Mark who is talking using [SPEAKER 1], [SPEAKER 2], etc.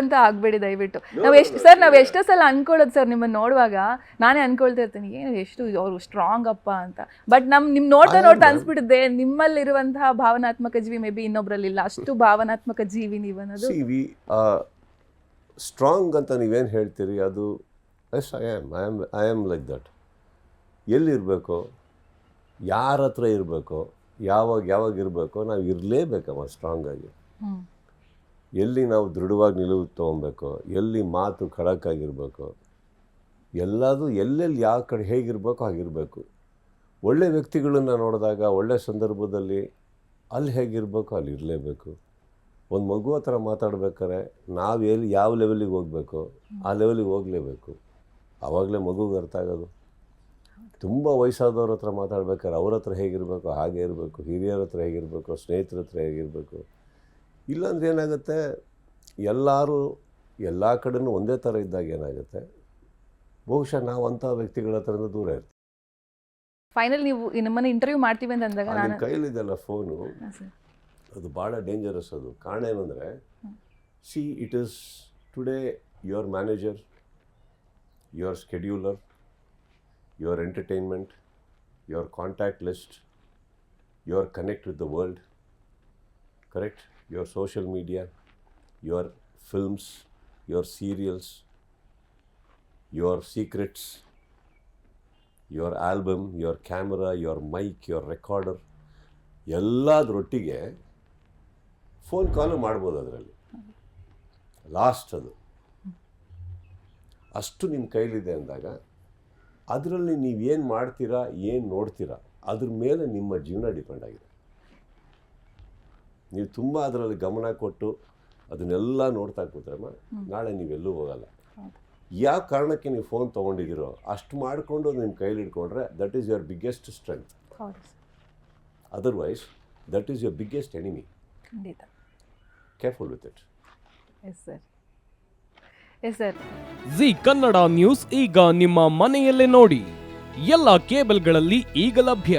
[SPEAKER 1] ಅಂತ ಆಗ್ಬೇಡಿ ದಯವಿಟ್ಟು. ನಾವ್ ಎಷ್ಟು ಸರ್ ನಾವ್ ಎಷ್ಟೋ ಸಲ ಅನ್ಕೊಳ್ಳೋದು ಸರ್ ನಿಮ್ಮನ್ನ ನೋಡುವಾಗ ನಾನೇ ಅನ್ಕೊಳ್ತಾ ಇರ್ತೀನಿ ಏನು ಎಷ್ಟು ಅವ್ರು ಸ್ಟ್ರಾಂಗ್ ಅಪ್ಪ ಅಂತ. ಬಟ್ ನಮ್ ನಿಮ್ ನೋಡ್ತಾ ನೋಡ್ತಾ ಅನ್ಸ್ಬಿಟ್ಟಿದೆ ನಿಮ್ಮಲ್ಲಿರುವಂತಹ ಭಾವನಾತ್ಮಕ ಜೀವಿ ಮೇ ಬಿ ಇನ್ನೊಬ್ರಲ್ಲಿಲ್ಲ. ಅಷ್ಟು ಭಾವನಾತ್ಮಕ ಜೀವಿ ನೀವು ಅನ್ನೋದು.
[SPEAKER 2] ವಿ ಸ್ಟ್ರಾಂಗ್ ಅಂತ ನೀವೇನು ಹೇಳ್ತೀರಿ? ಅದು yes I am I am I am like that ಎಲ್ಲಿರಬೇಕು ಯಾರ ಹತ್ರ ಇರಬೇಕು ಯಾವಾಗ ಯಾವಾಗ ಇರಬೇಕು ನಾವು ಇರಲೇಬೇಕಮ್ಮ ಸ್ಟ್ರಾಂಗಾಗಿ ಎಲ್ಲಿ ನಾವು ದೃಢವಾಗಿ ನಿಲುವು ತೊಗೊಬೇಕು ಎಲ್ಲಿ ಮಾತು ಖಡಕ್ಕಾಗಿರಬೇಕು ಎಲ್ಲದೂ ಎಲ್ಲೆಲ್ಲಿ ಯಾವ ಕಡೆ ಹೇಗಿರಬೇಕು ಹಾಗಿರಬೇಕು. ಒಳ್ಳೆ ವ್ಯಕ್ತಿಗಳನ್ನು ನೋಡಿದಾಗ, ಒಳ್ಳೆ ಸಂದರ್ಭದಲ್ಲಿ ಅಲ್ಲಿ ಹೇಗಿರಬೇಕು ಅಲ್ಲಿ ಇರಲೇಬೇಕು. ಒಂದು ಮಗು ಹತ್ರ ಮಾತಾಡ್ಬೇಕಾದ್ರೆ ನಾವು ಎಲ್ಲಿ ಯಾವ ಲೆವೆಲಿಗೆ ಹೋಗಬೇಕು, ಆ ಲೆವೆಲಿಗೆ ಹೋಗಲೇಬೇಕು. ಆವಾಗಲೇ ಮಗುಗೆ ಅರ್ಥ ಆಗೋದು. ತುಂಬ ವಯಸ್ಸಾದವ್ರ ಹತ್ರ ಮಾತಾಡ್ಬೇಕಾದ್ರೆ ಅವ್ರ ಹತ್ರ ಹೇಗಿರಬೇಕು ಹಾಗೆ ಇರಬೇಕು, ಹಿರಿಯರ ಹತ್ರ ಹೇಗಿರಬೇಕು, ಸ್ನೇಹಿತರ ಹತ್ರ ಹೇಗಿರಬೇಕು. ಇಲ್ಲಾಂದ್ರೆ ಏನಾಗುತ್ತೆ? ಎಲ್ಲರೂ ಎಲ್ಲ ಕಡೆನೂ ಒಂದೇ ಥರ ಇದ್ದಾಗ ಏನಾಗುತ್ತೆ? ಬಹುಶಃ ನಾವು ಅಂಥ ವ್ಯಕ್ತಿಗಳ ಹತ್ರದಿಂದ ದೂರ ಇರ್ತೀವಿ.
[SPEAKER 1] ಫೈನಲ್ ನೀವು ನಮ್ಮನ್ನು ಇಂಟರ್ವ್ಯೂ ಮಾಡ್ತೀವಿ ಅಂತ ಅಂದಾಗ
[SPEAKER 2] ನನ್ನ ಕೈಲಿದೆಲ್ಲ ಫೋನು ಅದು ಭಾಳ ಡೇಂಜರಸ್ ಅದು. ಕಾರಣ ಏನಂದರೆ see it is today your manager your scheduler your entertainment your contact list your connect with the world correct your social media your films your serials your secrets your album your camera your mic your recorder ಎಲ್ಲದರೊಟ್ಟಿಗೆ phone call ಮಾಡ್ಬೋದು ಅದರಲ್ಲಿ. Last ಅದು. ಅಷ್ಟು ನಿಮ್ಮ ಕೈಲಿದೆ ಅಂದಾಗ ಅದರಲ್ಲಿ ನೀವು ಏನು ಮಾಡ್ತೀರಾ, ಏನು ನೋಡ್ತೀರಾ, ಅದ್ರ ಮೇಲೆ ನಿಮ್ಮ ಜೀವನ ಡಿಪೆಂಡ್ ಆಗಿದೆ. ನೀವು ತುಂಬ ಅದರಲ್ಲಿ ಗಮನ ಕೊಟ್ಟು ಅದನ್ನೆಲ್ಲ ನೋಡ್ತಾ ಕೂತ್ರಮ್ಮ ನಾಳೆ ನೀವೆಲ್ಲೂ ಹೋಗಲ್ಲ. ಯಾವ ಕಾರಣಕ್ಕೆ ನೀವು ಫೋನ್ ತೊಗೊಂಡಿದ್ದೀರೋ ಅಷ್ಟು ಮಾಡಿಕೊಂಡು ನಿಮ್ಮ ಕೈಲಿ ಇಟ್ಕೊಂಡ್ರೆ that is your biggest strength. Otherwise that is your biggest enemy
[SPEAKER 1] ಖಂಡಿತ.
[SPEAKER 2] Careful with it
[SPEAKER 1] yes sir yes sir
[SPEAKER 3] Zee Kannada news ಈಗ ನಿಮ್ಮ ಮನೆಯಲ್ಲೇ ನೋಡಿ. ಎಲ್ಲ ಕೇಬಲ್ಗಳಲ್ಲಿ ಈಗ ಲಭ್ಯ.